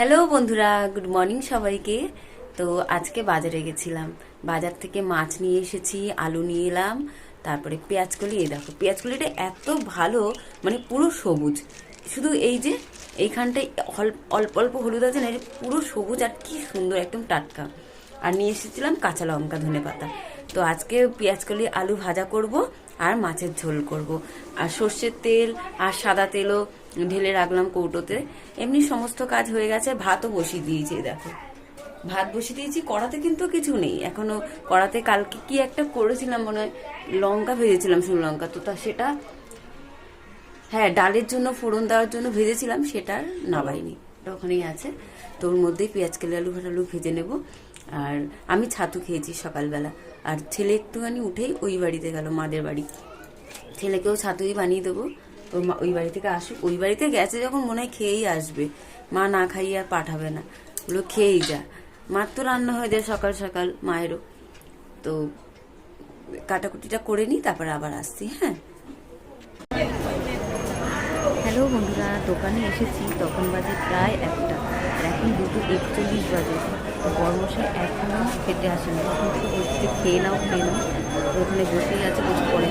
Hello বন্ধুরা, good morning সবাইকে। তো আজকে বাজারে গেছিলাম। বাজার থেকে মাছ নিয়ে এসেছি, আলু নিয়ে এলাম, তারপরে পেঁয়াজকলি। এই দেখো, পেঁয়াজকলিটা এত ভালো মানে পুরো সবুজ। শুধু এই যে এইখানটায় অল্প অল্প হলুদ আছে না পুরো সবুজ আর কি সুন্দর, একদম টাটকা। আর নিয়ে এসেছিলাম কাঁচা লঙ্কা ধনে পাতা তো আজকে পেঁয়াজকলি আলু ভাজা করব আর মাছের ঝোল করব। আর সর্ষের তেল আর সাদা তেলও ঢেলে রাখলাম কৌটোতে। এমনি সমস্ত কাজ হয়ে গেছে, ভাতও বসিয়ে দিয়েছি দেখো। ভাত বসিয়ে দিয়েছি, কড়াতে কিন্তু কিছু নেই। এখনও কড়াতে কালকে কি একটা করেছিলাম মনে হয়, লঙ্কা ভেজেছিলাম, শুকনো লঙ্কা। তো তা সেটা হ্যাঁ ডালের জন্য, ফোড়ন দেওয়ার জন্য ভেজেছিলাম, সেটা নাবাইনি ওখানেই আছে। তোর মধ্যেই পেঁয়াজ কেলে, আলু ভাটালু ভেজে নেব। আর আমি ছাতু খেয়েছি সকালবেলা। আর ছেলে একটুখানি উঠেই ওই বাড়িতে গেল, মাদের বাড়ি। ছেলেকেও ছাতুই বানিয়ে দেবো। ওর মা ওই বাড়ি থেকে আসুক। ওই বাড়িতে গেছে যখন মনে হয় খেয়েই আসবে। মা না খাইয়ে আর পাঠাবে না। ওগুলো খেয়েই যা। মার তো রান্না হয়ে যায় সকাল সকাল মায়েরও। তো কাটাকুটিটা করে নিই, তারপরে আবার আসছি হ্যাঁ? হ্যালো বন্ধুরা, দোকানে এসেছি। তখন বাজে প্রায় একটা। এখন দুটো একচল্লিশ বাজে। তো বর্মশাই এখনও খেতে আসেনি। তখন থেকে খেয়ে নাও খেয়ে নাও। ওখানে বসেই আছে, কিছু পরে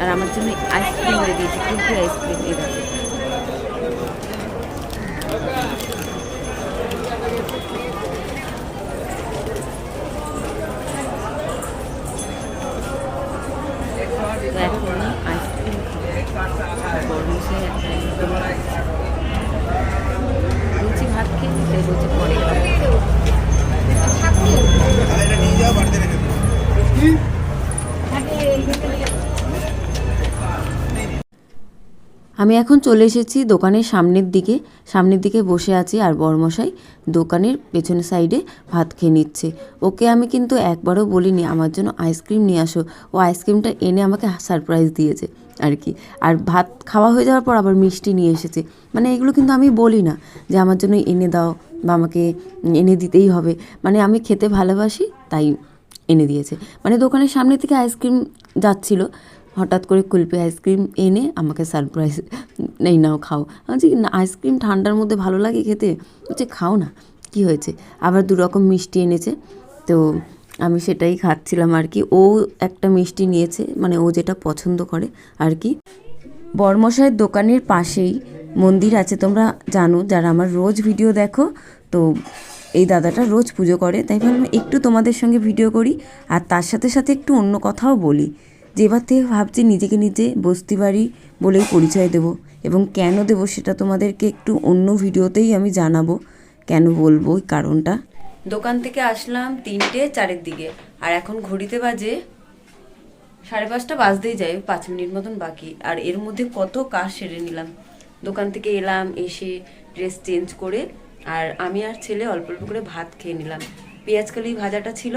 আর আমার জন্য আইসক্রিম রেডি দিয়েছে কিন্তু আইসক্রিম এর দেখো তো এখন আমি আইসক্রিম খাব আর বর্মশাই একদম লুচি ভাত খেয়ে তাই বলছে পরে খাব এটা নিয়ে যাও বাড়িতে রেখে দেবো আমি এখন চলে এসেছি দোকানের সামনের দিকে। সামনের দিকে বসে আছি আর বড়মশাই দোকানের পেছনের সাইডে ভাত খেয়ে নিচ্ছে। ওকে আমি কিন্তু একবারও বলিনি, আমার জন্য আইসক্রিম নিয়ে আসো। ও আইসক্রিমটা এনে আমাকে সারপ্রাইজ দিয়েছে আর কি। আর ভাত খাওয়া হয়ে যাওয়ার পর আবার মিষ্টি নিয়ে এসেছে। মানে এগুলো কিন্তু আমি বলি না যে আমার জন্য এনে দাও বা আমাকে এনে দিতেই হবে। মানে আমি খেতে ভালোবাসি, তাই এনে দিয়েছে। মানে দোকানের সামনে থেকে আইসক্রিম যাচ্ছিল। হঠাৎ করে কুলপি আইসক্রিম এনে আমাকে সারপ্রাইজ নেই নাও খাও। আমি বলছি, না, আইসক্রিম ঠান্ডার মধ্যে ভালো লাগে খেতে। বলছে, খাও না, কি হয়েছে? আবার দু রকম মিষ্টি এনেছে। তো আমি সেটাই খাচ্ছিলাম আর কি। ও একটা মিষ্টি নিয়েছে মানে ও যেটা পছন্দ করে আর কি। বর্মশাইয়ের দোকানের পাশেই মন্দির আছে, তোমরা জানো, যারা আমার রোজ ভিডিও দেখো। তো এই দাদাটা রোজ পুজো করে। তাই ভাবলাম, একটু তোমাদের সঙ্গে ভিডিও করি, আর তার সাথে সাথে একটু অন্য কথাও বলি। যে এবার থেকে ভাবছি নিজেকে নিজে বস্তি বাড়ি বলেই পরিচয় দেব এবং কেন দেব সেটা তোমাদেরকে একটু অন্য ভিডিওতেই আমি জানাব। কেন বলব ওই কারণটা? দোকান থেকে আসলাম তিনটে, চারের দিকে। আর এখন ঘড়িতে বাজে সাড়ে পাঁচটা, বাজতেই যায়, পাঁচ মিনিট মতন বাকি। আর এর মধ্যে কত কাজ সেরে নিলাম। দোকান থেকে এলাম, এসে ড্রেস চেঞ্জ করে, আর আমি আর ছেলে অল্প অল্প করে ভাত খেয়ে নিলাম। পেঁয়াজকালি ভাজাটা ছিল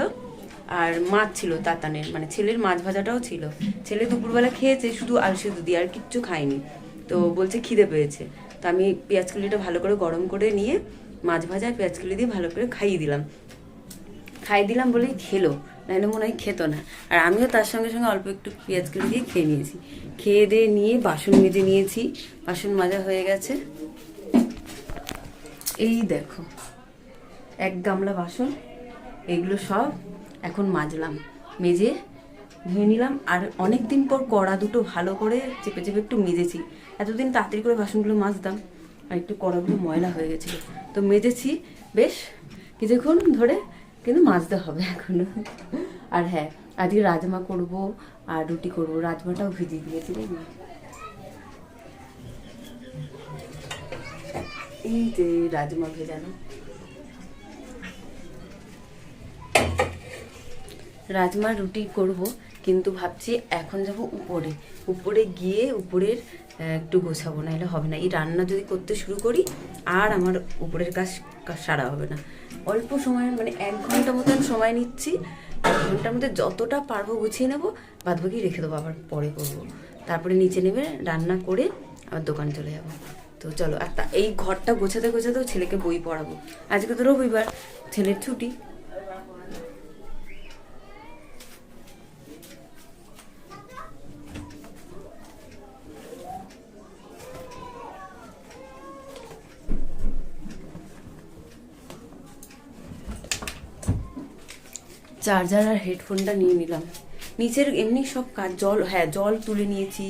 আর মাছ ছিল তাতানের মানে ছেলের মাছ ভাজাটাও ছিল। ছেলে দুপুরবেলা খেয়েছে, শুধু আলু সেদ্ধ দিয়ে আর কিচ্ছু খায়নি। তো বলছে খিদে পেয়েছে। তো আমি পেঁয়াজকালিটা ভালো করে গরম করে নিয়ে মাছ ভাজা আর পেঁয়াজকালি দিয়ে ভালো করে খাইয়ে দিলাম। খাইয়ে দিলাম বলেই খেলো, নাহলে মনে হয় খেত না। আর আমিও তার সঙ্গে সঙ্গে অল্প একটু পেঁয়াজ করে দিয়ে খেয়ে নিয়েছি। খেয়ে দিয়ে নিয়ে বাসন মেজে নিয়েছি, বাসন মাজা হয়ে গেছে। এই দেখো, এক গামলা বাসন, এগুলো সব এখন মাজলাম, মেজে ধুয়ে নিলাম আর অনেক দিন পর কড়া দুটো ভালো করে চেপে চেপে একটু মেজেছি। এতদিন তাড়াতাড়ি করে বাসনগুলো মাজতাম আর একটু কড়াগুলো ময়লা হয়ে গেছিল। তো মেজেছি, বেশ কিছুক্ষণ ধরে কিন্তু মাজতে হবে এখনও। আর হ্যাঁ আজকে রাজমা করব আর রুটি করব। রাজমাটাও ভিজিয়ে দিয়েছি এই যে রাজমা ভেজানো। রাজমা রুটি করব, কিন্তু ভাবছি এখন যাব উপরে। উপরে গিয়ে উপরের একটু গোছাবো না এলে হবে না। এই রান্না যদি করতে শুরু করি, আর আমার উপরের কাজ সারা হবে না। অল্প সময় মানে এক ঘণ্টা মতন সময় নিচ্ছি। এক ঘণ্টার মধ্যে যতটা পারব গুছিয়ে নেব বাদ বাকি রেখে দেবো, আবার পরে করব। তারপরে নিচে নেবে রান্না করে আবার দোকানে চলে যাব। তো চলো, আর এই ঘরটা গোছাতে গোছাতেও ছেলেকে বই পড়াবো। আজকে তো রবিবার, ছেলের ছুটি। চার্জার আর হেডফোনটা নিয়ে নিলাম। নিচের এমনি সব কাজ, জল হ্যাঁ জল তুলে নিয়েছি,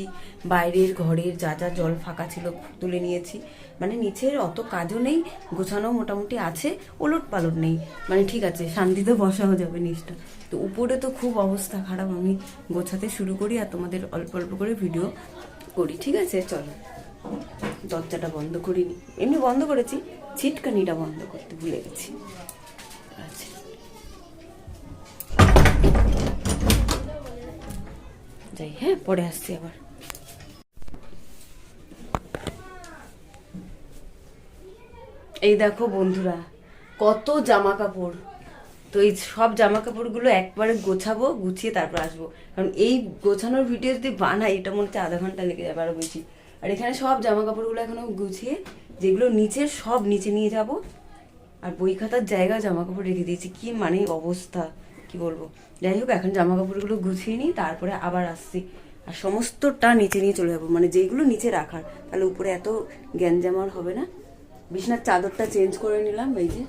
বাইরের ঘরের যা যা জল ফাঁকা ছিল তুলে নিয়েছি। মানে নিচের অত কাজও নেই, গোছানো মোটামুটি আছে ওলট পালট নেই। মানে ঠিক আছে, শান্তিতে বসাও যাবে নিচটা। তো উপরে তো খুব অবস্থা খারাপ, আমি গোছাতে শুরু করি আর তোমাদের অল্প অল্প করে ভিডিও করি, ঠিক আছে? চলো। দরজাটা বন্ধ করিনি। এমনি বন্ধ করেছি, ছিটকানিটা বন্ধ করতে ভুলে গেছি। যাই হ্যাঁ পরে আসছি আবার। এই দেখো বন্ধুরা, কত জামা কাপড় তো এই সব জামা কাপড়গুলো একবারে গোছাবো, গুছিয়ে তারপর আসব। কারণ এই গোছানোর ভিডিও যদি বানাই, এটা মনে হচ্ছে আধা ঘণ্টা লেগে যাবে আরও বেশি। আর এখানে সব জামা কাপড়গুলো এখনও গুছিয়ে, যেগুলো নিচের সব নিচে নিয়ে যাব। আর বই খাতার জায়গা জামা কাপড় রেখে দিয়েছি। কি মানে অবস্থা, কি বলব? যাই হোক, এখন জামা কাপড়গুলো গুছিয়ে নিই, তারপরে আবার আসছি। আর সমস্তটা নিচে নিয়ে চলে যাব মানে যেগুলো নিচে রাখার। তাহলে উপরে এত গ্যাঞ্জাম আর হবে না। বিছনার চাদরটা চেঞ্জ করে নিলাম, এই যে।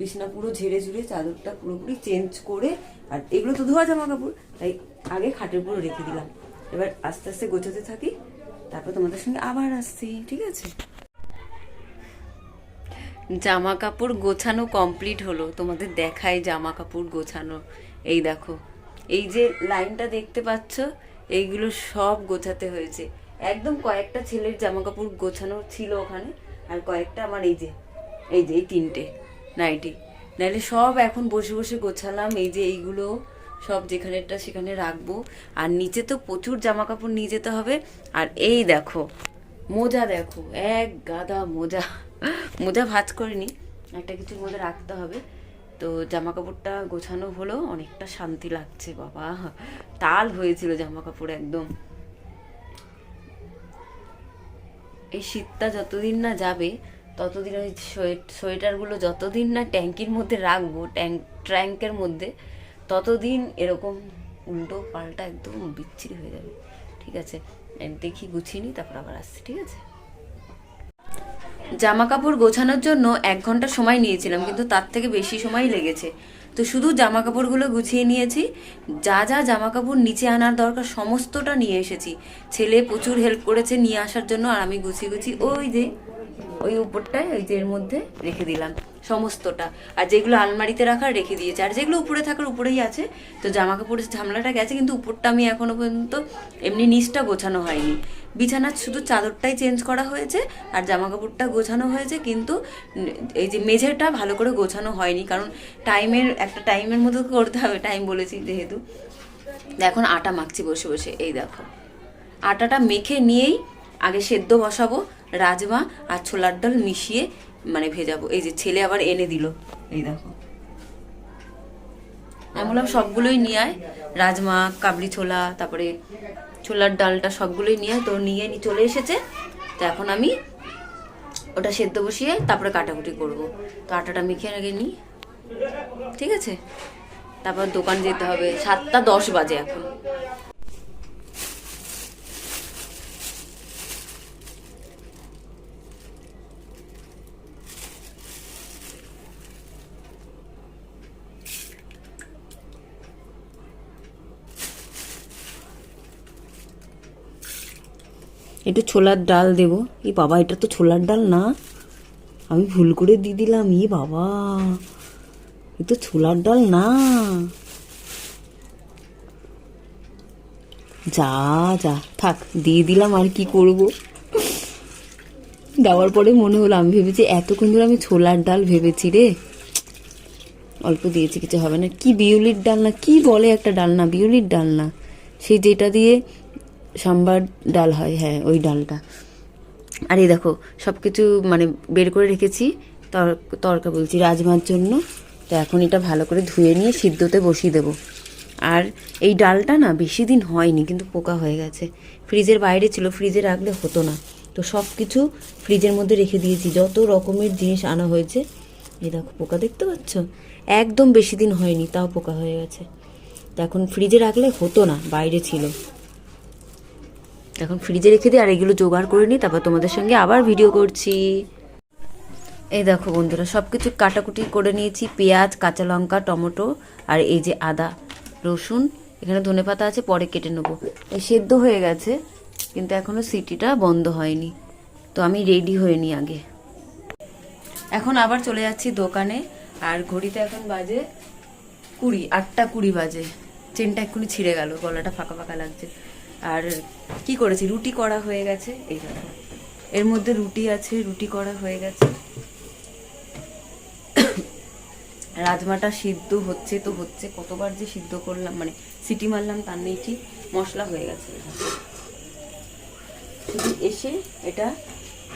বিছনা পুরো ঝেড়ে ঝুড়ে চাদরটা পুরোপুরি চেঞ্জ করে, আর এগুলো তো ধোয়া জামা কাপড় তাই আগে খাটের উপর রেখে দিলাম। এবার আস্তে আস্তে গোছাতে থাকি, তারপর তোমাদের সঙ্গে আবার আসছি, ঠিক আছে? জামা কাপড় গোছানো কমপ্লিট হলো, তোমাদের দেখায় জামা কাপড় গোছানো। এই দেখো, এই যে লাইনটা দেখতে পাচ্ছ, এইগুলো সব গোছাতে হয়েছে। একদম কয়েকটা ছেলের জামা কাপড় গোছানো ছিল ওখানে, আর কয়েকটা আমার এই যে এই যে এই তিনটে নাইটি। নাইলে সব এখন বসে বসে গোছালাম, এই যে এইগুলো সব যেখানেরটা সেখানে রাখব। আর নিচে তো প্রচুর জামা কাপড় নিয়ে যেতে হবে। আর এই দেখো, মোজা দেখো, এক গাদা মোজা। মোজা ভাজ করিনি, একটা কিছুর মধ্যে রাখতে হবে। তো জামা কাপড়টা গোছানো হলো, অনেকটা শান্তি লাগছে, বাবা। তাল হয়েছিল জামা কাপড় একদম। এই শীতটা যতদিন না যাবে, ততদিন ওই সোয়েট- সোয়েটারগুলো যতদিন না ট্যাঙ্কির মধ্যে রাখব, ট্যাঙ্ক ট্র্যাঙ্কের মধ্যে, ততদিন এরকম উল্টো পাল্টা একদম বিচ্ছিরি হয়ে যাবে। ঠিক আছে দেখি গুছিয়ে নিই, তারপর আবার আসছি, ঠিক আছে? জামা কাপড় গোছানোর জন্য এক ঘণ্টা সময় নিয়েছিলাম, কিন্তু তার থেকে বেশি সময় লেগেছে। তো শুধু জামা কাপড়গুলো গুছিয়ে নিয়েছি, যা যা জামা কাপড় নিচে আনার দরকার সমস্তটা নিয়ে এসেছি। ছেলে প্রচুর হেল্প করেছে নিয়ে আসার জন্য, আর আমি গুছিয়ে গুছি ওই যে ওই উপরটায় ওই যে এর মধ্যে রেখে দিলাম সমস্তটা। আর যেগুলো আলমারিতে রাখার রেখে দিয়েছে। আর যেগুলো উপরে থাকার উপরেই আছে। তো জামা কাপড়ের ঝামলাটা গেছে, কিন্তু উপরটা আমি এখনও পর্যন্ত এমনি নিচটা গোছানো হয়নি। বিছানার শুধু চাদরটাই চেঞ্জ করা হয়েছে আর জামা কাপড়টা গোছানো হয়েছে, কিন্তু এই যে মেঝেটা ভালো করে গোছানো হয়নি। কারণ টাইমের, একটা টাইমের মতো করতে হবে, টাইম বলেছি যেহেতু। এখন আটা মাখছি বসে বসে। এই দেখো। আটাটা মেখে নিয়েই আগে সেদ্ধ বসাবো রাজমা আর ছোলার ডাল মিশিয়ে মানে ভেজাবো। এই যে ছেলে আবার এনে দিল। এই দেখো। আমি বললাম, সবগুলোই নিয়ে আয়। রাজমা, কাবলি ছোলা, তারপরে ছোলার ডালটা সবগুলোই নিয়ে তো নিয়ে নি চলে এসেছে। তো এখন আমি ওটা সেদ্ধ বসিয়ে তারপরে কাটাকুটি করব। তো আটাটা মেখে আগে নিই। ঠিক আছে? তারপর দোকান যেতে হবে। সাতটা দশ বাজে এখন। একটু ছোলার ডাল দেব। এই বাবা, এটা তো ছোলার ডাল না। আমি ভুল করে দিয়ে দিলাম। ই বাবা, এ তো ছোলার ডাল না। যা যা, থাক, দিয়ে দিলাম আর কি করব। দেওয়ার পরে মনে হলো, আমি ভেবেছি এতক্ষণ ধরে আমি ছোলার ডাল ভেবেছি রে। অল্প দিয়েছি, কিছু হবে না। কি বিউলির ডাল না, কি বলে একটা ডাল না, বিউলির ডাল না। সেই যেটা দিয়ে সাম্বার ডাল হয় হ্যাঁ ওই ডালটা। আর এই দেখো সব কিছু মানে বের করে রেখেছি, তর- তরকা বলছি রাজমার জন্য। তো এখন এটা ভালো করে ধুয়ে নিয়ে সিদ্ধতে বসিয়ে দেবো। আর এই ডালটা না বেশি দিন হয়নি, কিন্তু পোকা হয়ে গেছে। ফ্রিজের বাইরে ছিল, ফ্রিজে রাখলে হতো না। তো সব কিছু ফ্রিজের মধ্যে রেখে দিয়েছি, যত রকমের জিনিস আনা হয়েছে। এই দেখো, পোকা দেখতে পাচ্ছ? একদম বেশি দিন হয়নি, তাও পোকা হয়ে গেছে। তো এখন ফ্রিজে রাখলে হতো না, বাইরে ছিল। এখন ফ্রিজে রেখে দিই আর এগুলো জোগাড় করে নিই, তারপর তোমাদের সঙ্গে আবার ভিডিও করছি। এই দেখো বন্ধুরা সব কিছু কাটাকুটি করে নিয়েছি, পেঁয়াজ, কাঁচা লঙ্কা, টমেটো, আর এই যে আদা, রসুন, এখানে ধনে পাতা আছে, পরে কেটে নেব। এই সেদ্ধ হয়ে গেছে, কিন্তু এখনও সিটিটা বন্ধ হয়নি, তো আমি রেডি হয়ে নি আগে। এখন আবার চলে যাচ্ছি দোকানে, আর ঘড়িতে এখন বাজে কুড়ি, আটটা কুড়ি বাজে। চেনটা এক্ষুনি ছিঁড়ে গেল, গলাটা ফাঁকা ফাঁকা লাগছে। আর কি করেছি? রুটি করা হয়ে গেছে, এই এর মধ্যে রুটি আছে, রুটি করা হয়ে গেছে। রাজমাটা সিদ্ধ হচ্ছে তো হচ্ছে, কতবার যে সিদ্ধ করলাম মানে সিটি মারলাম তার নেই, ঠিক মশলা হয়ে গেছে। শুধু এসে এটা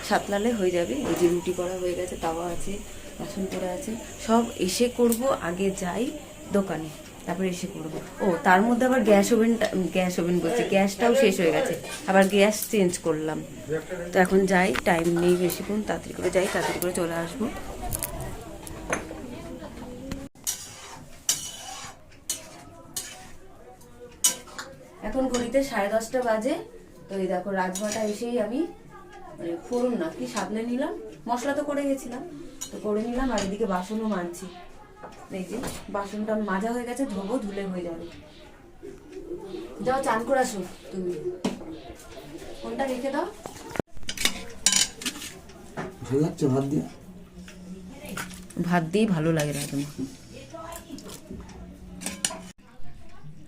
সাতলালে হয়ে যাবে, এই যে রুটি করা হয়ে গেছে, তাওয়া আছে, বাসন পড়ে আছে, সব এসে করব, আগে যাই দোকানে। তারপরে এসে করব। ও, তার মধ্যে আবার গ্যাস ওভেনটা গ্যাস ওভেন বলছি, গ্যাসটাও শেষ হয়ে গেছে। আবার গ্যাস চেঞ্জ করলাম। তো এখন যাই টাইম নেই বেশিক্ষণ, তাড়াতাড়ি করে যাই, তাড়াতাড়ি করে চলে আসব। এখন ঘড়িতে সাড়ে দশটা বাজে। তো এই দেখো, রাজমাটা এসেই আমি মানে ফোড়ন না, কি সাবলে নিলাম। মশলা তো করে গেছিলাম। তো করে নিলাম, আর এদিকে বাসনও মানছি এই যে বাসনটা মাজা হয়ে গেছে ধোবো ধুলে হয়ে যাবে। যাও চান করে আসো তুমি। কোনটা রেখে দাও। ভালো লাগছে ভাত দিয়ে? ভাত দিয়েই ভালো লাগে রাজমা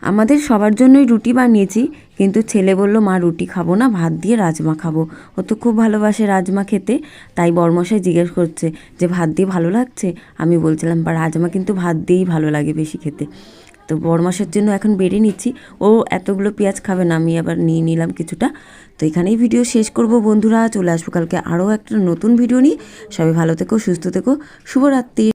আমাদের সবার জন্যই রুটি বানিয়েছি কিন্তু ছেলে বলল, মা, রুটি খাব না, ভাত দিয়ে রাজমা খাব। ও তো খুব ভালোবাসে রাজমা খেতে, তাই বরমশাই জিজ্ঞেস করছে যে, ভাত দিয়ে ভালো লাগছে? আমি বলছিলাম, বা, রাজমা কিন্তু ভাত দিয়েই ভালো লাগে বেশি খেতে। তো বরমাসের জন্য এখন বেড়ে নিচ্ছি। ও এতগুলো পেঁয়াজ খাবে না, আমি আবার নিয়ে নিলাম কিছুটা। তো এখানেই ভিডিও শেষ করব, বন্ধুরা। চলে আসব কালকে আরও একটা নতুন ভিডিও নিয়ে। সবাই ভালো থেকো, সুস্থ থেকো। শুভরাত্রি।